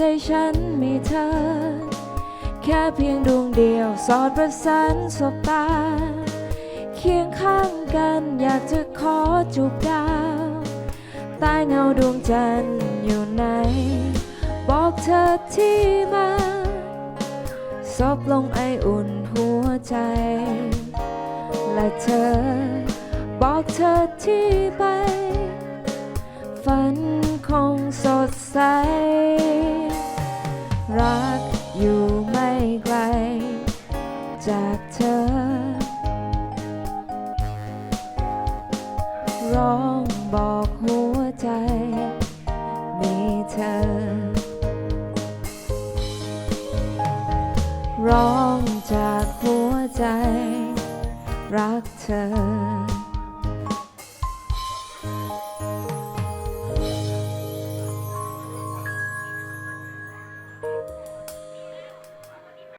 ใจฉันมีเธอ แค่เพียงดวงเดียวสอดประสานสบตา เคียงข้างกันอยากจะขอจูบดาวใต้เงาดวงจันทร์อยู่ไหน บอกเธอที่มาซบลงไออุ่นหัวใจ และเธอ บอกเธอที่ไป ฝันคงสดใส รักอยู่ไม่ไกล จากเธอ ร้องบอกหัวใจ มีเธอ ร้องจากหัวใจ รักเธอ